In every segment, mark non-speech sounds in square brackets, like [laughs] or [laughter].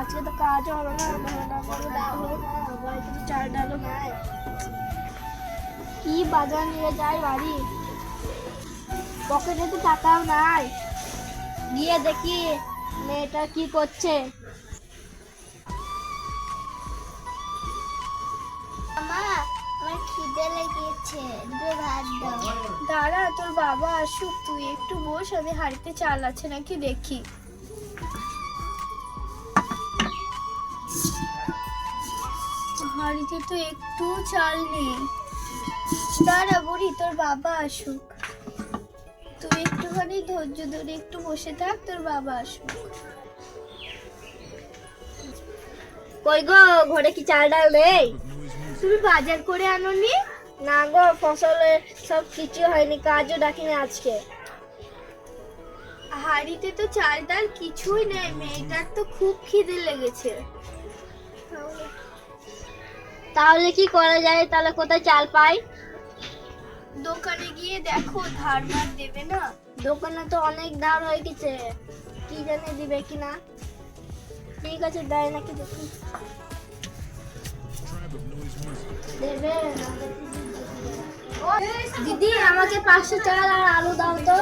আজকে তো কাজ হবে না বড় ডাল কিছু চাল ডালও নাই কি বাজার নিয়ে যাই বাড়ি? পকেটে তো টাকাও নাই। গিয়ে দেখি মেয়েটা কি করছে। মা আমার খিদে লেগেছে দুটো ভাত দাও। দাঁড়া তোর বাবা আসুক তুই একটু বস আমি হাড়িতে চাল আছে নাকি দেখি। হাড়িতে তো একটু চাল নেই। দাঁড়া বুড়ি তোর বাবা আসুক। তুই একটুখানি ধৈর্য ধরে একটু বসে থাক তোর বাবা আসুক। কই গো ঘরে কি চাল ডাল নেই? তুমি বাজার করে আনোনি? না গো ফসলের সব কিছু হয়নি কাজও ডাকিনি আজকে। হাড়িতে তো চাল ডাল কিছুই নেই মেয়েটার তো খুব খিদে লেগেছে। তাহলে কি করা যায়? তাহলে কোথায় চাল পাই? দোকানে গিয়ে দেখো ধার মার দেবে না? দোকানে তো অনেক ধার হয়ে গেছে। কি জানে দিবে কিনা ঠিক আছে দেয় নাকি দেখি। দেবে? দিদি আমাকে পাঁচশো টাকা আর আলু দাও তো।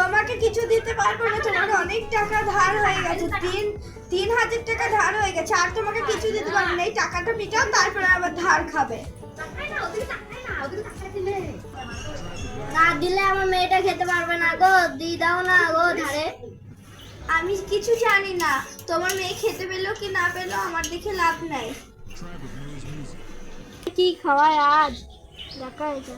তোমাকে কিছু দিতে পারব না তোমার অনেক টাকা ধার হয়ে গেছে তিন তিন হাজার টাকা ধার হয়ে গেছে আর তোমাকে কিছু দিতে পারব না এই টাকাটা মিটাও তারপরে আবার ধার খাবে। না দিলে। আমার মেয়েটা খেতে পারবে না গো দি দাও না গো ধারে। আমি কিছু জানি না তোমার মেয়ে খেতে পেল কি না পেল আমার দেখে লাভ নাই। কি খাওয়ায় আজ? দেখা এটা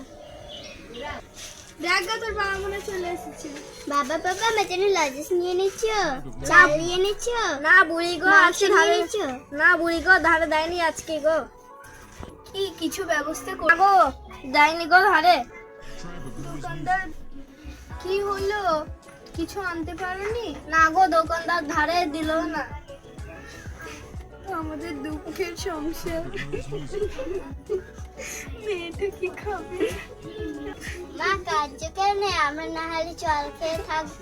দেখ তোর বাবা মনে চলে এসেছে। বাবা বাবা মেটানি লজেস নিয়ে নিচ্ছ? চাল নিয়ে নিচ্ছ? না বুড়ি গো আজকে ধারে নিচ্ছ? না বুড়ি গো ধারে দেয়নি আজকে গো। কি কিছু ব্যবস্থা কর। গো দেয়নি গো ধারে। দোকানদার কি হলো? কিছু আনতে পারোনি? না গো দোকানদার ধারে দিল না। আমাদের দুঃখের সংসার। মেয়েটা কি খাবে? মা কার্যকারণে আমরা না হলে জল খেয়ে থাকব।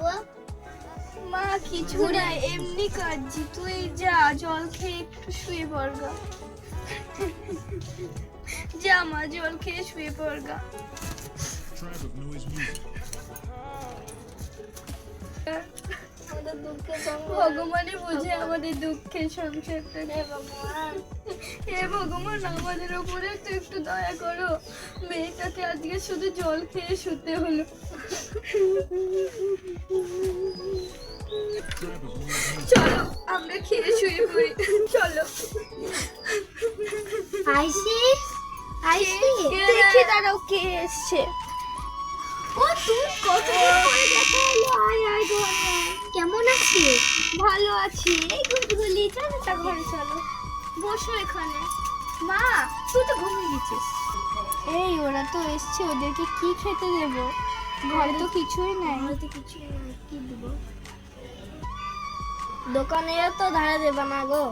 মা কিছু না এমনি কাঁদছি। তুই যা জল খেয়ে একটু শুয়ে পড়গা যা মা জল খেয়ে শুয়ে পড়গা সঙ্গে [laughs] ভগবানই বুঝে আমাদের দুঃখের সংসারটা হে ভগবান। হে ভগবান আমাদের ওপরে তো একটু দয়া করো। মেয়েটাকে আজকে শুধু জল খেয়ে শুতে হলো। চলো আমরা খেয়ে শুয়ে পড়ি। চলো। আইসি? আইসি? দেখি দাঁড়াও কে এসছে। ও তুই কত পরে দেখা হলো আয় আয় ঘরে কেমন আছিস? ভালো আছি। এই গুলগুলি চলো তা ঘরে চলো। বসো এখানে। মা তুই তো ঘুমিয়ে গেছিস। এই ওরা তো এসছে ওদেরকে কি খেতে দেব? ঘরে তো কিছুই নাই। তো কিছু কি দিব? দোকানে তো ধারে দেবে না গো।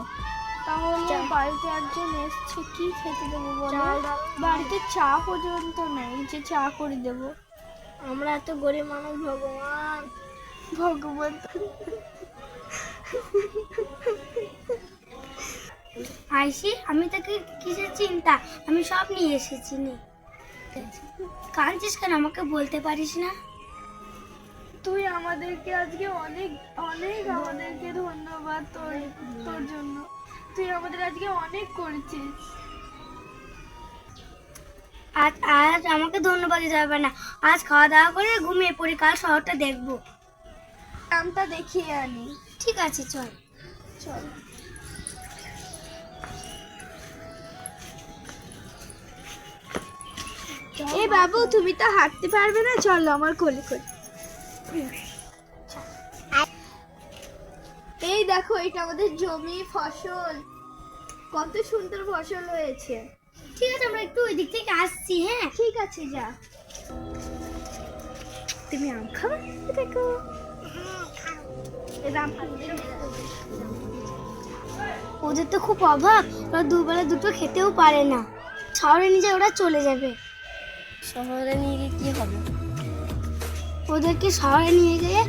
তাহলে বাড়িতে একজন এসছে কি খেতে দেবো বলো? বাড়িতে চা পর্যন্ত নেই যে চা করে দেবো। আমরা এত গরিব মানুষ, ভগবান। ভগবান। আইসি, আমি তোকে কিসের চিন্তা? আমি সব নিয়ে এসেছি, নে। কাঁদছিস কেন? আমাকে বলতে পারিস না? তুই আমাদেরকে আজকে অনেক অনেক আমাদেরকে ধন্যবাদ তোর তোর জন্য। তুই আমাদের আজকে অনেক করেছিস। আজ আজ আমাকে ধন্যবাদ দিতে হবে না। আজ খাওয়া দাওয়া করে ঘুমিয়ে পড়ি, কাল শহরটা দেখব। নামটা দেখিয়ে আনি। ঠিক আছে, চল। চল। এ বাবু, তুমি তো হাঁটতে পারবে না। চলো, আমার কোলে কোলে এই দেখো, এটা আমাদের জমি ফসল। কত সুন্দর ফসল হয়েছে। ঠিক আছে আমরা একটু ওই দিক থেকে আসছি হ্যাঁ? ঠিক আছে যা। তুমি আম খাও? দেখো। খাবে। ওদের তো খুব অভাব ওরা দুবেলা দুটো খেতেও পারে না। শহরে নিজে ওরা চলে যাবে। শহরে নিয়ে গিয়ে কি হবে? ওদেরকে শহরে নিয়ে গিয়ে